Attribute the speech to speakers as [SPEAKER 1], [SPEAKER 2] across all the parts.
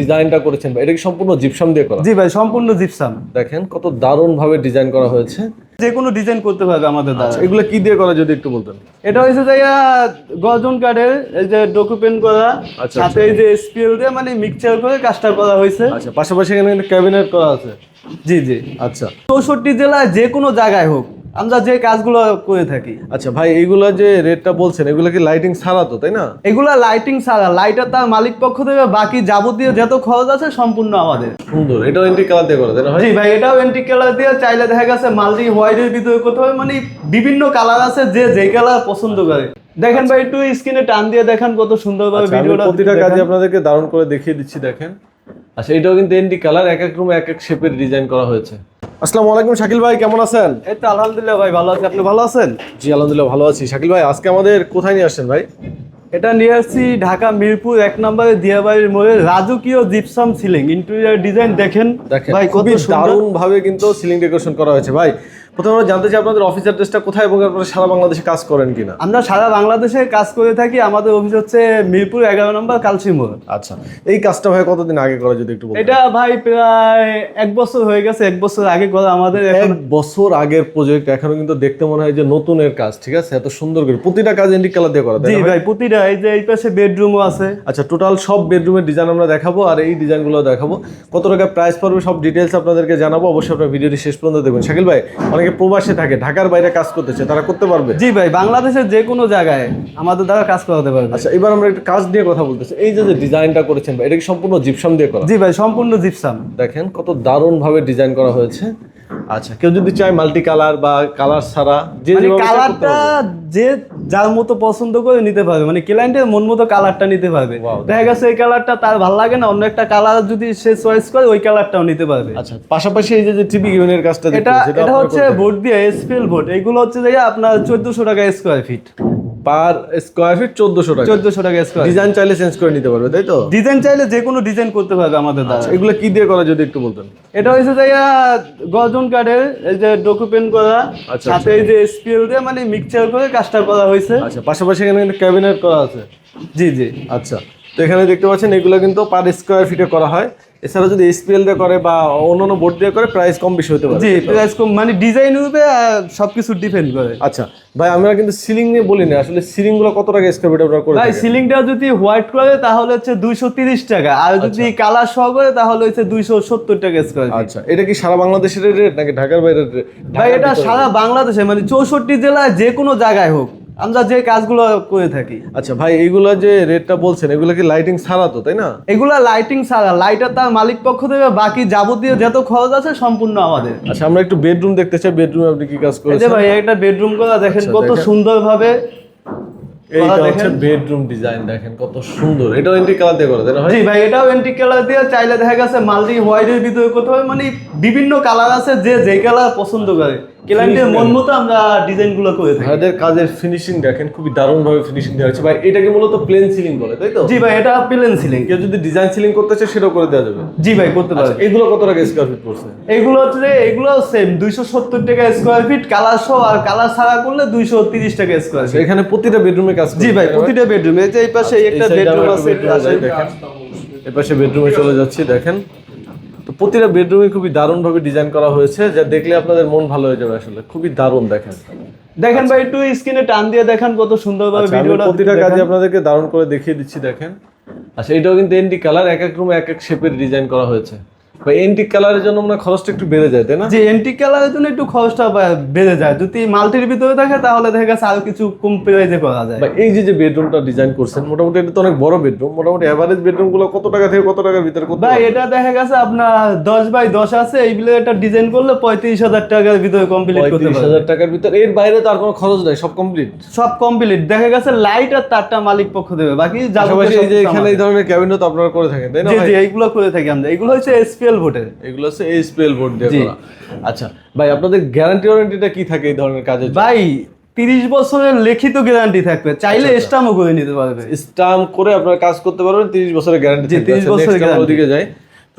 [SPEAKER 1] ডিজাইনটা করেছেন ভাই এটা কি সম্পূর্ণ জিপসাম দিয়ে করা?
[SPEAKER 2] জি ভাই সম্পূর্ণ জিপসাম
[SPEAKER 1] দেখেন কত দারুণ ভাবে ডিজাইন করা হয়েছে।
[SPEAKER 2] যে কোনো ডিজাইন করতে পারবে আমাদের দ্বারা।
[SPEAKER 1] আচ্ছা এগুলো কি দিয়ে করা যদি একটু বলতেন?
[SPEAKER 2] এটা হয়েছে যে গর্জন কাঠের এই যে ডকুমেন্ট করা
[SPEAKER 1] আচ্ছা,
[SPEAKER 2] সাথে এই যে স্পিল দিয়ে মানে মিক্সচার করে কাজটা করা হয়েছে।
[SPEAKER 1] আচ্ছা পাশাপাশি এখানে ক্যাবিনেট করা আছে।
[SPEAKER 2] জি জি।
[SPEAKER 1] আচ্ছা।
[SPEAKER 2] চৌষট্টি জেলায় যে কোনো জায়গায় হোক আমরা যে কাজগুলো করে থাকি।
[SPEAKER 1] আচ্ছা ভাই এইগুলো যে রেটটা বলছেন এগুলো কি লাইটিং ছাড়া তো তাই না?
[SPEAKER 2] এগুলা লাইটিং ছাড়া লাইটার তার মালিক পক্ষ থেকে বাকি যাবতীয় যত খরচ আছে সম্পূর্ণ আমাদের।
[SPEAKER 1] সুন্দর এটাও এন্টি কালার দিয়ে করা না ভাই?
[SPEAKER 2] জি ভাই এটাও এন্টিক কালার দিয়ে চাইলে দেখা গেছে মাল্টি হোয়াইটের ভিতরে করতে হবে মানে বিভিন্ন কালার আছে যে যে কালার পছন্দ করে। দেখেন ভাই একটু স্ক্রিনে টান দিয়ে দেখেন কত সুন্দরভাবে
[SPEAKER 1] আচ্ছা,
[SPEAKER 2] ভিডিওটা
[SPEAKER 1] প্রতিটা কাজে আপনাদেরকে দারুণ করে দেখিয়ে দিচ্ছি দেখেন। আচ্ছা এটাও কিন্তু এন্টি কালার এক এক রুমে এক এক শেপের ডিজাইন করা হয়েছে। আসসালামু আলাইকুম শাকিল ভাই কেমন আছেন?
[SPEAKER 2] এই তো আলহামদুলিল্লাহ ভাই ভালো আছি। আপনি ভালো আছেন?
[SPEAKER 1] জি আলহামদুলিল্লাহ ভালো আছি। শাকিল ভাই আজকে আমাদের কোথায় নিয়ে আসছেন ভাই?
[SPEAKER 2] এটা নিয়ে আসছি ঢাকা মিরপুর এক নম্বরে দিয়াবাড়ির মোড়ে রাজকীয় জিপসাম সিলিং। ইন্টেরিয়ার ডিজাইন দেখেন। ভাই কত
[SPEAKER 1] খুবই দারুণ ভাবে কিন্তু সিলিং ডেকোরেশন করা হয়েছে ভাই। প্রথমে আমরা জানতে চাই আপনাদের অফিস অ্যাড্রেসটা কোথায় এবং আপনারা সারা বাংলাদেশে কাজ করেন কিনা?
[SPEAKER 2] আমরা সারা বাংলাদেশে কাজ করে থাকি আমাদের অফিস হচ্ছে মিরপুর এগারো নম্বর কালসিমোড়
[SPEAKER 1] আচ্ছা এই কাজটা ভাই কতদিন আগে করা যদি একটু
[SPEAKER 2] এটা ভাই প্রায় এক বছর হয়ে গেছে এক বছর আগে করা আমাদের
[SPEAKER 1] এক বছর আগের প্রজেক্ট এখনও কিন্তু দেখতে মনে হয় যে নতুনের কাজ ঠিক আছে? এত সুন্দর করে প্রতিটা কাজ এন্টিক কালার দিয়ে করা
[SPEAKER 2] জি?
[SPEAKER 1] ভাই?
[SPEAKER 2] প্রতিটা এই যে এই পাশে বেডরুমও আছে।
[SPEAKER 1] আচ্ছা টোটাল সব বেডরুমের ডিজাইন আমরা দেখাবো আর এই ডিজাইনগুলো দেখাবো। কত টাকা প্রাইস পড়বে সব ডিটেলস আপনাদেরকে জানাব অবশ্যই আপনার ভিডিওটি শেষ পর্যন্ত দেখবেন। শাকিল ভাই অনেকে প্রবাসে থাকে ঢাকার বাইরে কাজ করতেছে তারা করতে পারবে?
[SPEAKER 2] জি ভাই বাংলাদেশের যে কোনো জায়গায় আমাদের দ্বারা কাজ করাতে পারবে।
[SPEAKER 1] আচ্ছা এবার আমরা একটা কাজ নিয়ে কথা বলতেছি। এই যে যে ডিজাইনটা করেছেন ভাই এটা কি সম্পূর্ণ জিপসাম দিয়ে করা?
[SPEAKER 2] জি ভাই সম্পূর্ণ জিপসাম
[SPEAKER 1] দেখেন কত দারুণ ভাবে ডিজাইন করা হয়েছে। আচ্ছা কেউ যদি চায় মাল্টি কালার বা কালার ছাড়া যে
[SPEAKER 2] মানে কালারটা যে যার মতো পছন্দ করে নিতে পারবে। মানে ক্লায়েন্টের মন মতো কালারটা নিতে পারবে। দেখা গেছে এই কালারটা তার ভালো লাগে না অন্য একটা কালার যদি সে চয়েস করে ওই কালারটাও নিতে পারবে।
[SPEAKER 1] আচ্ছা পাশাপাশি এই যে যে টিভি ইউনিটের কাজটা
[SPEAKER 2] এটা এটা হচ্ছে
[SPEAKER 1] ভোট
[SPEAKER 2] বোর্ড দিয়ে এসপিএল বোর্ড এগুলো হচ্ছে যে আপনার চোদ্দশো টাকা square feet
[SPEAKER 1] per square feet চোদ্দশো টাকা।
[SPEAKER 2] চোদ্দশো টাকা স্কোয়ার
[SPEAKER 1] ডিজাইন চাইলে চেঞ্জ করে নিতে পারবে তাই তো?
[SPEAKER 2] ডিজাইন চাইলে যে কোনো ডিজাইন করতে পারবে আমাদের দ্বারা।
[SPEAKER 1] আচ্ছা এগুলো কি দিয়ে করা যদি একটু বলতেন?
[SPEAKER 2] এটা হয়েছে যে গর্জন কাঠের এই যে ডকুমেন্ট করা
[SPEAKER 1] আচ্ছা,
[SPEAKER 2] সাথে এই যে স্পিল দিয়ে মানে মিক্সচার করে কাজটা করা হয়েছে
[SPEAKER 1] আচ্ছা পাশাপাশি এখানে কিন্তু ক্যাবিনেট করা আছে?
[SPEAKER 2] জি জি।
[SPEAKER 1] আচ্ছা তো এখানে দেখতে পাচ্ছেন এগুলো কিন্তু পার স্কোয়ার ফিটে করা হয়। এছাড়া যদি এসপিএল দিয়ে করে বা অন্যান্য বোর্ড দিয়ে করে প্রাইস কম বেশি হতে পারে।
[SPEAKER 2] জি প্রাইস কম মানে ডিজাইন উপরে সবকিছু ডিপেন্ড করে।
[SPEAKER 1] আচ্ছা ভাই আমরা কিন্তু সিলিং নিয়ে বলি না আসলে সিলিংগুলো কত টাকা স্কোয়ার ফিট আপনারা করে
[SPEAKER 2] ভাই? সিলিংটা যদি হোয়াইট করে তাহলে হচ্ছে দুইশো তিরিশ টাকা। আর যদি কালার সহ করে তাহলে হচ্ছে দুইশো সত্তর টাকা স্কোয়ার
[SPEAKER 1] আচ্ছা এটা কি সারা বাংলাদেশের রেট নাকি ঢাকার বাইরের রেট
[SPEAKER 2] ভাই এটা সারা বাংলাদেশে মানে চৌষট্টি জেলায় যে কোনো জায়গায় হোক। আমরা যে কাজগুলো করে থাকি।
[SPEAKER 1] আচ্ছা ভাই এইগুলো যে রেটটা বলছেন এগুলো কি লাইটিং ছাড়া তো তাই না?
[SPEAKER 2] এগুলা লাইটিং ছাড়া লাইটার তার মালিক পক্ষ থেকে বাকি যাবতীয় যত খরচ আছে সম্পূর্ণ আমাদের।
[SPEAKER 1] আচ্ছা আমরা একটু বেডরুম দেখতে চাই বেডরুমে আপনি কি কাজ করেছেন?
[SPEAKER 2] ভাই একটা বেডরুম করা দেখেন
[SPEAKER 1] আচ্ছা,
[SPEAKER 2] কত
[SPEAKER 1] দেখেন।
[SPEAKER 2] সুন্দর ভাবে
[SPEAKER 1] এইটা হচ্ছে বেডরুম ডিজাইন দেখেন কত সুন্দর। এটাও এন্টি কালার দিয়ে করা তাই না ভাই?
[SPEAKER 2] জি ভাই এটাও এন্টিক কালার দিয়ে চাইলে দেখা গেছে মাল্টি হোয়াইটের ভিতরে করতে হবে মানে বিভিন্ন কালার আছে যে যে কালার পছন্দ করে। ক্লায়েন্টের মন মতো আমরা করে থাকি।
[SPEAKER 1] ভাইদের কাজের ফিনিশিং দেখেন খুবই ফিনিশিং দেওয়া হচ্ছে ভাই এটাকে মূলত প্লেন সিলিং বলে তাই তো?
[SPEAKER 2] জি ভাই এটা প্লেন সিলিং
[SPEAKER 1] কেউ যদি ডিজাইন সিলিং করতে চায় সেটাও করে দেওয়া যাবে।
[SPEAKER 2] জি ভাই করতে
[SPEAKER 1] আচ্ছা
[SPEAKER 2] পারবে
[SPEAKER 1] এগুলো কত টাকা স্কোয়ার ফিট পড়ছে?
[SPEAKER 2] এগুলো হচ্ছে যে এগুলো সেম দুইশো সত্তর টাকা স্কোয়ার ফিট কালার সহ আর কালার ছাড়া করলে দুইশো তিরিশ টাকা স্কোয়ার ফিট
[SPEAKER 1] এখানে প্রতিটা বেডরুমে কাজ
[SPEAKER 2] জি ভাই প্রতিটা বেডরুম এই যে এই পাশে একটা
[SPEAKER 1] side এ
[SPEAKER 2] বেডরুম আছে
[SPEAKER 1] একটু দেখেন। এই পাশে বেডরুমে চলে যাচ্ছি দেখেন। প্রতিটা বেডরুমে খুবই দারুণ ভাবে ডিজাইন করা হয়েছে যা দেখলে আপনাদের মন ভালো হয়ে যাবে আসলে। খুবই দারুণ দেখেন।
[SPEAKER 2] দেখেন ভাই একটু স্ক্রিনে টান দিয়ে দেখেন কত সুন্দরভাবে
[SPEAKER 1] আচ্ছা,
[SPEAKER 2] ভিডিওটা
[SPEAKER 1] প্রতিটা কাজে আপনাদেরকে দারুণ করে দেখিয়ে দিচ্ছি দেখেন। আচ্ছা এটাও কিন্তু এন্ডি কালার এক এক রুমে এক এক শেপের ডিজাইন করা হয়েছে। ভাই এন্টিক কালারের জন্য মনে খরচটা একটু বেড়ে যায় তাই না?
[SPEAKER 2] যে এন্টিক কালারের জন্য একটু খরচটা বেড়ে যায়। যদি মাল্টির ভিতরে থাকে তাহলে দেখা গেছে আরও কিছু কম প্রাইজে করা যায়।
[SPEAKER 1] ভাই এই যে যে বেডরুমটা ডিজাইন করছেন মোটামুটি এটা তো অনেক বড় বেডরুম মোটামুটি এভারেজ বেডরুমগুলো কত টাকা থেকে কত টাকার ভিতরে করতে
[SPEAKER 2] ভাই এটা দেখা গেছে আপনার দশ বাই দশ আছে এইগুলো একটা ডিজাইন করলে পঁয়ত্রিশ হাজার টাকার ভিতরে কমপ্লিট করতে পারবে।
[SPEAKER 1] হাজার টাকার ভিতরে এর বাইরে তো আর কোনো খরচ নাই সব কমপ্লিট
[SPEAKER 2] সব কমপ্লিট দেখা গেছে লাইট আর তারটা মালিক পক্ষ দেবে বাকি যাবতীয়
[SPEAKER 1] এই যে এখানে এই ধরনের ক্যাবিনেট আপনারা করে থাকেন তাই না
[SPEAKER 2] জি জি এইগুলো করে থাকি আমরা। এগুলো হচ্ছে এসপিএল ভোটের
[SPEAKER 1] এগুলো হচ্ছে এইচপিএল ভোট দিয়ে করা। আচ্ছা ভাই আপনাদের গ্যারান্টি ওয়ারেন্টিটা কি থাকে এই ধরনের কাজে
[SPEAKER 2] ভাই তিরিশ বছরের লিখিত গ্যারান্টি থাকবে। চাইলে স্টাম্পও করে নিতে পারবে।
[SPEAKER 1] স্টাম্প করে আপনারা কাজ করতে পারবেন তিরিশ বছরের গ্যারান্টি
[SPEAKER 2] তিরিশ বছরের
[SPEAKER 1] ওদিকে তো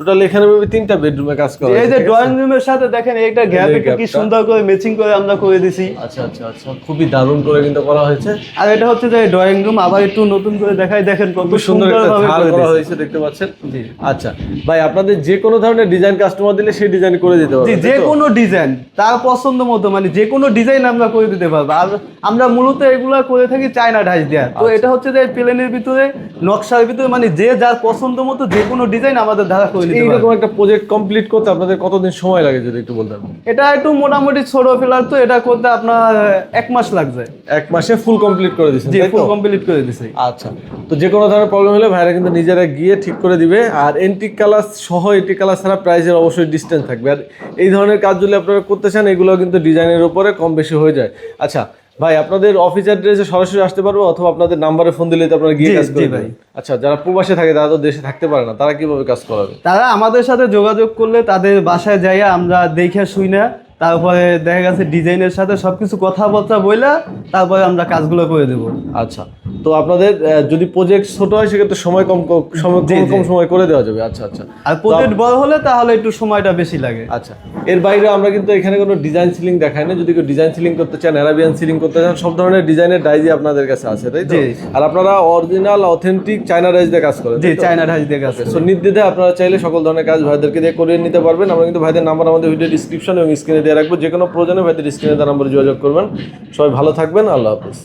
[SPEAKER 1] টোটাল এখানে ভাবে তিনটা বেডরুমে কাজ করা
[SPEAKER 2] এই যে ড্রয়িং রুমের সাথে দেখেন এইটা গ্যাপ একটু কি সুন্দর করে ম্যাচিং করে আমরা করে দিছি।
[SPEAKER 1] আচ্ছা আচ্ছা আচ্ছা। খুবই দারুণ করে কিন্তু করা হয়েছে।
[SPEAKER 2] আর এটা হচ্ছে যে ড্রয়িং রুম আবার একটু নতুন করে দেখাই। দেখেন কত
[SPEAKER 1] সুন্দর ধার
[SPEAKER 2] করে
[SPEAKER 1] হয়েছে দেখতে পাচ্ছেন?
[SPEAKER 2] জি।
[SPEAKER 1] আচ্ছা ভাই আপনাদের যে কোনো ধরনের ডিজাইন কাস্টমার দিলে সেই ডিজাইন করে দিতে
[SPEAKER 2] জি
[SPEAKER 1] পারবেন
[SPEAKER 2] যে কোনো ডিজাইন তার পছন্দ মতো মানে যে কোনো ডিজাইন আমরা করে দিতে পারব। আর আমরা মূলত এগুলা করে থাকি চায়না ঢাইস দেওয়া তো
[SPEAKER 1] আচ্ছা।
[SPEAKER 2] এটা হচ্ছে যে প্লেনের ভিতরে নকশার ভিতরে মানে যে যার পছন্দ মতো যে কোনো ডিজাইন আমাদের দ্বারা করে পারবে
[SPEAKER 1] এইরকম একটা প্রজেক্ট কমপ্লিট করতে আপনাদের কতদিন সময় লাগে যদি একটু বলতেন
[SPEAKER 2] এটা একটু মোটামুটি ছোট ফেলার তো এটা করতে আপনার এক মাস লাগছে।
[SPEAKER 1] এক মাসে ফুল কমপ্লিট করে দিচ্ছেন
[SPEAKER 2] ফুল কমপ্লিট করে দিছি
[SPEAKER 1] আচ্ছা তো যে কোনো ধরনের প্রবলেম হলে ভাইরা কিন্তু নিজেরা গিয়ে ঠিক করে দিবে। আর এন্টিক কালার সহ এন্টিক কালার ছাড়া প্রাইসের অবশ্যই ডিস্টেন্স থাকবে। আর এই ধরনের কাজ যদি আপনারা করতে চান এগুলো কিন্তু ডিজাইনের উপরে কম বেশি হয়ে যায়। আচ্ছা ভাই আপনাদের অফিস অ্যাড্রেসে সরাসরি আসতে পারব অথবা আপনাদের নাম্বারে ফোন দিলে আপনারা গিয়ে কাজ
[SPEAKER 2] করবেন
[SPEAKER 1] ভাই।
[SPEAKER 2] ভাই।
[SPEAKER 1] আচ্ছা যারা প্রবাসে থাকে তারা তো দেশে থাকতে পারে না। তারা কীভাবে কাজ করাবে?
[SPEAKER 2] তারা আমাদের সাথে যোগাযোগ করলে তাদের বাসায় যাইয়া আমরা দেখে শুই না তারপরে দেখা গেছে ডিজাইনের সাথে সবকিছু কথাবার্তা বইলা তারপরে আমরা কাজগুলো করে দেবো।
[SPEAKER 1] আচ্ছা তো আপনাদের যদি প্রজেক্ট ছোট হয় সেক্ষেত্রে সময় কম সময় কম কম সময় করে দেওয়া যাবে। আচ্ছা আচ্ছা।
[SPEAKER 2] আর প্রজেক্ট বড় হলে তাহলে একটু সময়টা বেশি লাগে।
[SPEAKER 1] আচ্ছা এর বাইরে আমরা কিন্তু এখানে কোনো ডিজাইন সিলিং দেখাই না। যদি কেউ ডিজাইন সিলিং করতে চান অ্যারাবিয়ান সিলিং করতে চান সব ধরনের ডিজাইনের ডাইজি আপনাদের কাছে আছে তাই তো? আর আপনারা অরিজিনাল অথেন্টিক চায়না ডাইজ দিয়ে কাজ করেন
[SPEAKER 2] জি চায়না ঢাইস দেখে আছে
[SPEAKER 1] সো নির্দ্বিধায় আপনারা চাইলে সকল ধরনের কাজ ভাইদেরকে দিয়ে করিয়ে নিতে পারবেন। আমরা কিন্তু ভাইদের নাম্বার আমাদের ভিডিও ডিসক্রিপশন এবং স্ক্রিনে দিয়ে রাখব। যে কোনো প্রয়োজনে ভাইদের স্ক্রিনে তার নাম্বারে যোগাযোগ করবেন। সবাই ভালো থাকবেন। আল্লাহ হাফিজ।